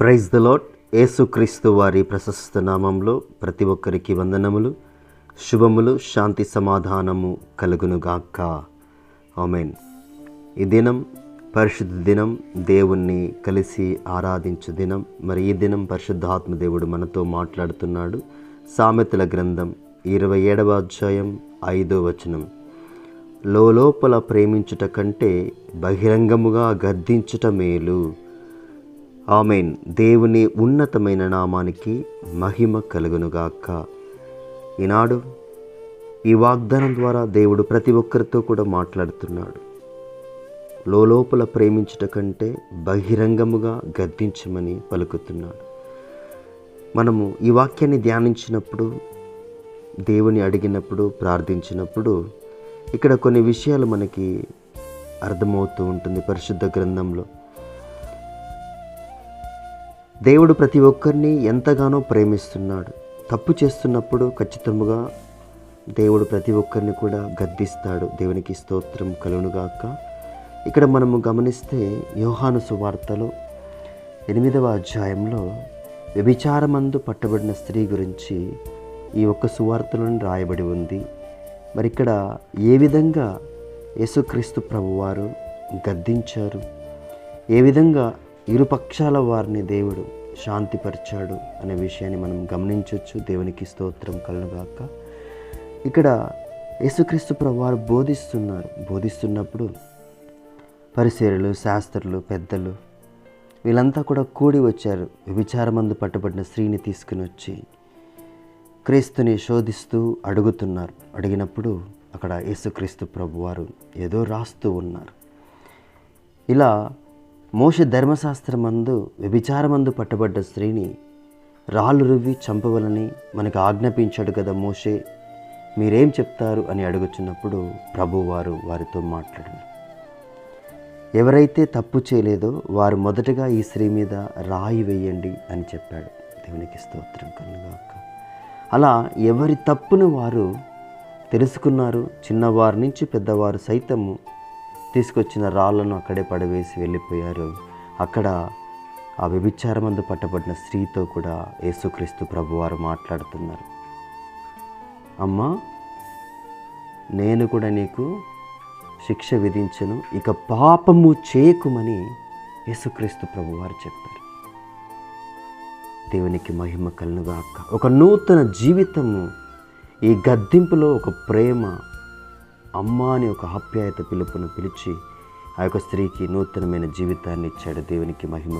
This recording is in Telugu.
ప్రైజ్ ద లాట్ యేసుక్రీస్తు వారి ప్రశస్త నామంలో ప్రతి ఒక్కరికి వందనములు శుభములు శాంతి సమాధానము కలుగునుగాక. ఆమెన్. ఈ దినం పరిశుద్ధ దినం దేవుణ్ణి కలిసి ఆరాధించు దినం. మరి ఈ దినం పరిశుద్ధాత్మ దేవుడు మనతో మాట్లాడుతున్నాడు. సామెతల గ్రంథం ఇరవై ఏడవ అధ్యాయం ఐదో వచనం. లోపల ప్రేమించుట కంటే బహిరంగముగా గద్దించుట మేలు. ఆమెన్. దేవుని ఉన్నతమైన నామానికి మహిమ కలుగునుగాక. ఈనాడు ఈ వాగ్దానం ద్వారా దేవుడు ప్రతి ఒక్కరితో కూడా మాట్లాడుతున్నాడు. లోపల ప్రేమించుట కంటే బహిరంగముగా గద్దించమని పలుకుతున్నాడు. మనము ఈ వాక్యాన్ని ధ్యానించినప్పుడు దేవుని అడిగినప్పుడు ప్రార్థించినప్పుడు ఇక్కడ కొన్ని విషయాలు మనకి అర్థమవుతూ ఉంటుంది పరిశుద్ధ గ్రంథంలో. దేవుడు ప్రతి ఒక్కరిని ఎంతగానో ప్రేమిస్తున్నాడు. తప్పు చేస్తున్నప్పుడు ఖచ్చితంగా దేవుడు ప్రతి ఒక్కరిని కూడా గద్దిస్తాడు. దేవునికి స్తోత్రం కలుగునుగాక. ఇక్కడ మనము గమనిస్తే యోహాను సువార్తలో ఎనిమిదవ అధ్యాయంలో వ్యభిచారమందు పట్టబడిన స్త్రీ గురించి ఈ ఒక్క సువార్తలను రాయబడి ఉంది. మరి ఇక్కడ ఏ విధంగా యేసుక్రీస్తు ప్రభువారు గద్దించారు? ఏ విధంగా ఇరు పక్షాల వారిని దేవుడు శాంతిపరిచాడు అనే విషయాన్ని మనం గమనించవచ్చు దేవునికి స్తోత్రం కలుగాక ఇక్కడ యేసుక్రీస్తు ప్రభువారు బోధిస్తున్నారు. బోధిస్తున్నప్పుడు పరిశీలు శాస్త్రులు పెద్దలు వీళ్ళంతా కూడా కూడి వచ్చారు. విచారమందు పట్టుబడిన స్త్రీని తీసుకుని వచ్చి క్రీస్తుని శోధిస్తూ అడుగుతున్నారు. అడిగినప్పుడు అక్కడ యేసుక్రీస్తు ప్రభువారు ఏదో రాస్తూ ఉన్నారు. ఇలా మోష ధర్మశాస్త్రమందు వ్యభిచారమందు పట్టబడ్డ స్త్రీని రాళ్ళు రువ్వి చంపవలని మనకు ఆజ్ఞాపించాడు కదా మోషే. మీరేం చెప్తారు అని అడుగుచున్నప్పుడు ప్రభువారు వారితో మాట్లాడినారు ఎవరైతే తప్పు చేయలేదో వారు మొదటగా ఈ స్త్రీ మీద రాయి వేయండి అని చెప్పాడు. దేవునికి స్తోత్రం కనుగాక అలా ఎవరి తప్పును వారు తెలుసుకున్నారు? చిన్నవారి నుంచి పెద్దవారు సైతము తీసుకొచ్చిన రాళ్ళను అక్కడే పడవేసి వెళ్ళిపోయారు. అక్కడ ఆ వ్యభిచారమందు పట్టబడిన స్త్రీతో కూడా యేసుక్రీస్తు ప్రభువారు మాట్లాడుతున్నారు. అమ్మా నేను కూడా నీకు శిక్ష విధించను ఇక పాపము చేయకుమని యేసుక్రీస్తు ప్రభువారు చెప్పారు. దేవునికి మహిమ కలుగాక ఒక నూతన జీవితము ఈ గద్దింపులో ఒక ప్రేమ అమ్మ అని ఒక ఆప్యాయత పిలుపును పిలిచి ఆ యొక్క స్త్రీకి నూతనమైన జీవితాన్ని ఇచ్చాడు దేవునికి మహిమ.